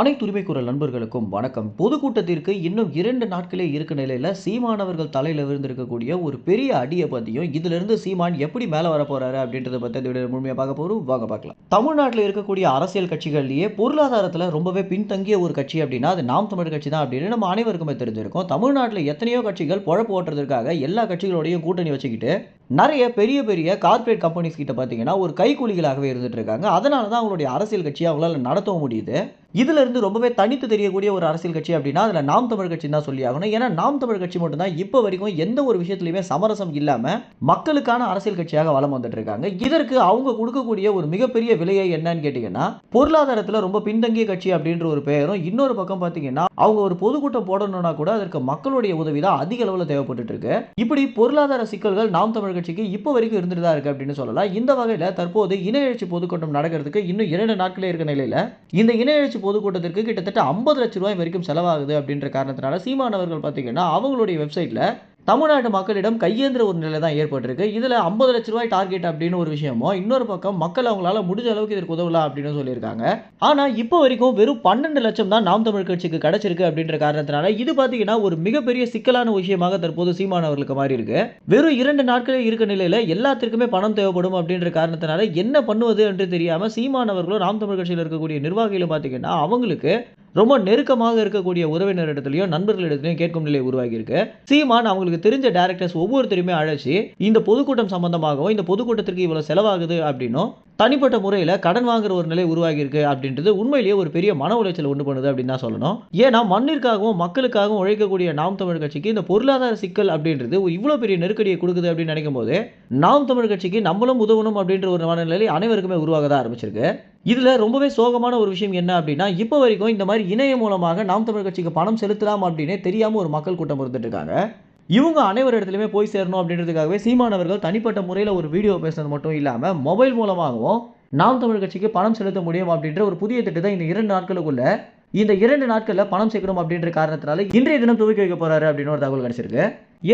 அனைத்து உரிமை குரல் நண்பர்களுக்கும் வணக்கம். பொதுக்கூட்டத்திற்கு இன்னும் இரண்டு நாட்களே இருக்க நிலையில் சீமானவர்கள் தலையில் தலையில விழுந்திருக்கக்கூடிய ஒரு பெரிய அடியை பத்தியும் இதிலிருந்து சீமான் எப்படி மேலே வர போறாரு அப்படின்றத பற்றி இந்த வீடியோ முழுமையாக பார்க்க போகிறோம் வாங்க பார்க்கலாம். தமிழ்நாட்டில் இருக்கக்கூடிய அரசியல் கட்சிகள்லேயே பொருளாதாரத்தில் ரொம்பவே பின்தங்கிய ஒரு கட்சி அப்படின்னா அது நாம் தமிழ் கட்சி தான் அப்படின்னு நம்ம அனைவருக்குமே தெரிஞ்சிருக்கும். தமிழ்நாட்டில் எத்தனையோ கட்சிகள் பொழப்பு ஓட்டுறதுக்காக எல்லா கட்சிகளோடையும் கூட்டணி வச்சுக்கிட்டு நிறைய பெரிய பெரிய கார்ப்பரேட் கம்பெனிஸ் கிட்ட பார்த்தீங்கன்னா ஒரு கைக்கூலிகளாகவே இருந்துட்டு இருக்காங்க. அதனால தான் அவங்களுடைய அரசியல் கட்சியை அவங்களால நடத்தவும் முடியுது. இதுல இருந்து ரொம்பவே தனித்து தெரியக்கூடிய ஒரு அரசியல் கட்சி அப்படின்னா அதுல நாம் தமிழ் கட்சி தான் சொல்லி ஆகணும். ஏன்னா நாம் தமிழ் கட்சி மட்டும் தான் இப்போ வரைக்கும் எந்த ஒரு விஷயத்துலையுமே சமரசம் இல்லாம மக்களுக்கான அரசியல் கட்சியாக வலம் வந்துட்டு இருக்காங்க. இதற்கு அவங்க கொடுக்கக்கூடிய ஒரு மிகப்பெரிய விலையை என்னன்னு கேட்டீங்கன்னா பொருளாதாரத்துல ரொம்ப பின்தங்கிய கட்சி அப்படின்ற ஒரு பெயரும் இன்னொரு பக்கம் பார்த்தீங்கன்னா அவங்க ஒரு பொதுக்கூட்டம் போடணும்னா கூட அதற்கு மக்களுடைய உதவி தான் அதிக அளவில் தேவைப்பட்டு இருக்கு. இப்படி பொருளாதார சிக்கல்கள் நாம் தமிழ் கட்சிக்கு இப்போ வரைக்கும் இருந்துட்டு தான் இருக்கு அப்படின்னு சொல்லலாம். இந்த வகையில் தற்போது இன எழுச்சி பொதுக்கூட்டம் நடக்கிறதுக்கு இன்னும் இரண்டு நாட்களே இருக்க நிலையில இந்த இன பொதுக்கூட்டத்திற்கு கிட்டத்தட்ட ஐம்பது லட்ச ரூபாய் வரைக்கும் செலவாகுது அப்படின்ற காரணத்தினால சீமானவர்கள் பார்த்தீங்கன்னா அவங்களுடைய வெப்சைட்டில் தமிழ்நாட்டு மக்களிடம் கையேந்திர ஒரு நிலை தான் ஏற்பட்டிருக்கு. இதில் ஐம்பது லட்ச ரூபாய் டார்கெட் அப்படின்னு ஒரு விஷயமோ இன்னொரு பக்கம் மக்கள் அவங்களால முடிஞ்ச அளவுக்கு இதற்கு உதவலாம் அப்படின்னு சொல்லியிருக்காங்க. ஆனால் இப்போ வரைக்கும் வெறும் பன்னெண்டு லட்சம் தான் நாம் தமிழ் கட்சிக்கு கிடைச்சிருக்கு அப்படின்ற காரணத்தினால இது பார்த்தீங்கன்னா ஒரு மிகப்பெரிய சிக்கலான விஷயமாக தற்போது சீமான் அவர்களுக்கு மாறி இருக்கு வெறும் இரண்டு நாட்களே இருக்க நிலையில் எல்லாத்திற்குமே பணம் தேவைப்படும் அப்படின்ற காரணத்தினால என்ன பண்ணுவது என்று தெரியாமல் சீமான் அவர்களும் நாம் தமிழ் கட்சியில் இருக்கக்கூடிய நிர்வாகிகளும் பார்த்தீங்கன்னா அவங்களுக்கு ரொம்ப நெருக்கமாக இருக்கக்கூடிய உறவினரிடத்துலையும் நண்பர்களிடத்துலையும் கேட்கும் நிலை உருவாகி இருக்கு சீமான் அவங்களுக்கு தெரிஞ்ச டேரக்டர்ஸ் ஒவ்வொருத்தருமே அழைச்சி இந்த பொதுக்கூட்டம் சம்பந்தமாகவும் இந்த பொதுக்கூட்டத்திற்கு இவ்வளவு செலவாகுது அப்படின்னும் தனிப்பட்ட முறையில் கடன் வாங்குற ஒரு நிலை உருவாகி இருக்கு அப்படின்றது உண்மையிலேயே ஒரு பெரிய மன உளைச்சல் உண்டு பண்ணுது அப்படின்னு தான் சொல்லணும். ஏன்னா மண்ணிற்காகவும் மக்களுக்காகவும் உழைக்கக்கூடிய நாம் தமிழ் கட்சிக்கு இந்த பொருளாதார சிக்கல் அப்படின்றது இவ்வளோ பெரிய நெருக்கடியை கொடுக்குது அப்படின்னு நினைக்கும் போது நாம் தமிழ் கட்சிக்கு நம்மளும் உதவணும் அப்படின்ற ஒரு மனநிலை அனைவருக்குமே உருவாக தான் ஆரம்பிச்சிருக்கு. இதில் ரொம்பவே சோகமான ஒரு விஷயம் என்ன அப்படின்னா இப்போ வரைக்கும் இந்த மாதிரி இணையம் மூலமாக நாம் தமிழ் கட்சிக்கு பணம் செலுத்தலாம் அப்படின்னே தெரியாமல் ஒரு மக்கள் கூட்டம் இருந்துட்டு இருக்காங்க. இவங்க அனைவர் இடத்துலையுமே போய் சேரணும் அப்படின்றதுக்காகவே சீமானவர்கள் தனிப்பட்ட முறையில் ஒரு வீடியோ பேசுனது மட்டும் இல்லாமல் மொபைல் மூலமாகவும் நாம் தமிழ் கட்சிக்கு பணம் செலுத்த முடியும் அப்படின்ற ஒரு புதிய திட்டத்தை இந்த இரண்டு நாட்களுக்குள்ள இந்த இரண்டு நாட்களில் பணம் சேர்க்கணும் அப்படின்ற காரணத்தினால இன்றைய தினம் துவக்கி வைக்க போறாரு அப்படின்னு ஒரு தகவல் கிடைச்சிருக்கு.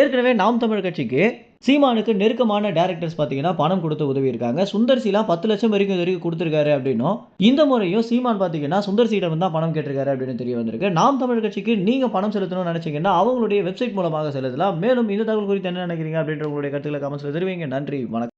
ஏற்கனவே நாம் தமிழ் கட்சிக்கு சீமானுக்கு நெருக்கமான டேரக்டர்ஸ் பார்த்தீங்கன்னா பணம் கொடுத்து உதவி இருக்காங்க சுந்தர் சீலாம் பத்து லட்சம் வரைக்கும் இது வரைக்கும் கொடுத்துருக்காரு அப்படின்னும். இந்த முறையும் சீமான் பார்த்தீங்கன்னா சுந்தர் சீடம் தான் பணம் கேட்டிருக்காரு அப்படின்னு தெரிய வந்திருக்கு. நாம் தமிழ் கட்சிக்கு நீங்க பணம் செலுத்தணும்னு நினைச்சீங்கன்னா அவங்களுடைய வெப்சைட் மூலமாக செலுத்தலாம். மேலும் இந்த தகவல் குறித்து என்ன நினைக்கிறீங்க அப்படின்ற உங்களுடைய கருத்துக்களை கமெண்ட்ஸில் தெரிவிங்க. நன்றி வணக்கம்.